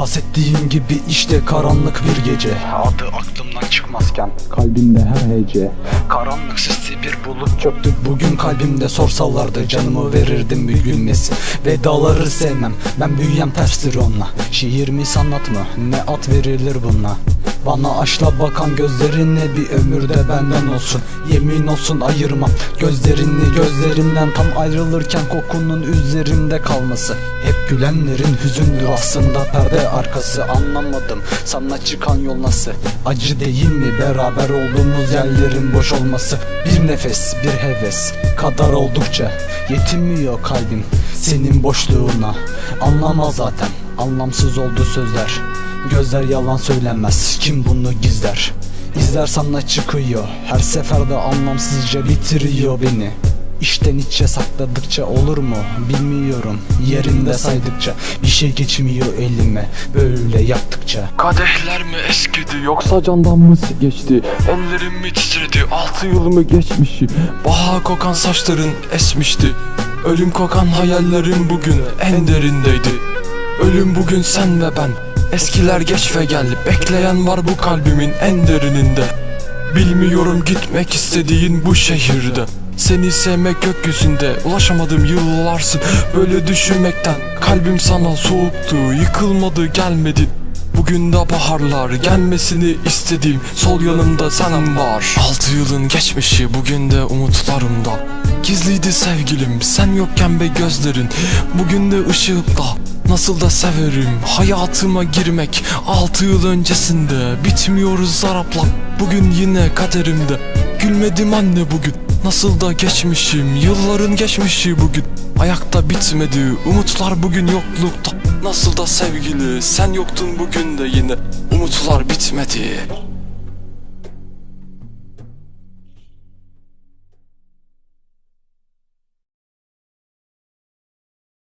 Bahsettiğim gibi işte karanlık bir gece. Adı aklımdan çıkmazken. Kalbimde her hece. Karanlık sisli bir bulut çöktü. Bugün kalbimde sorsalardı canımı verirdim bir gülmesi Vedaları sevmem ben büyüyen terstir onunla. Şiir mi sanat mı ne at verilir bununla bana aşla bakan gözlerine bir ömürde benden olsun. Yemin olsun ayırmam. Gözlerini gözlerimden Tam ayrılırken kokunun üzerimde kalması. Hep gülenlerin hüzünlü aslında perde arkası. Anlamadım sana çıkan yol nasıl? Acı değil mi? Beraber olduğumuz yerlerin boş olması. Bir nefes bir heves kadar oldukça Yetinmiyor kalbim senin boşluğuna. Anlamaz zaten anlamsız oldu sözler Gözler yalan söylemez kim bunu gizler? İzler sana çıkıyor her seferde anlamsızca bitiriyor beni. İşten içe sakladıkça olur mu bilmiyorum Yerinde saydıkça bir şey geçmiyor elime Böyle yaptıkça. Kadehler mi eskidi yoksa candan mı geçti? Ellerim mi titredi altı yıl mı geçmişi? Baha kokan saçların esmişti. Ölüm kokan hayallerim bugün en derindeydi. Ölüm bugün sen ve ben Eskiler geç ve gel Bekleyen var bu kalbimin en derininde. Bilmiyorum gitmek istediğin bu şehirde. Seni sevmek gökyüzünde Ulaşamadım yıllarsın Böyle düşünmekten Kalbim sana soğuktu Yıkılmadı gelmedin Bugün de baharlar gelmesini istediğim Sol yanımda sen var. Altı yılın geçmişi bugün de umutlarımda. Gizliydi sevgilim sen yokken be gözlerin. Bugün de ışıkta Nasıl da severim hayatıma girmek. Altı yıl öncesinde bitmiyoruz zarapla Bugün yine kaderimde. Gülmedim anne bugün. Nasıl da geçmişim Yılların geçmişi bugün. Ayakta bitmedi Umutlar bugün yoklukta. Nasıl da sevgili Sen yoktun bugün de yine. Umutlar bitmedi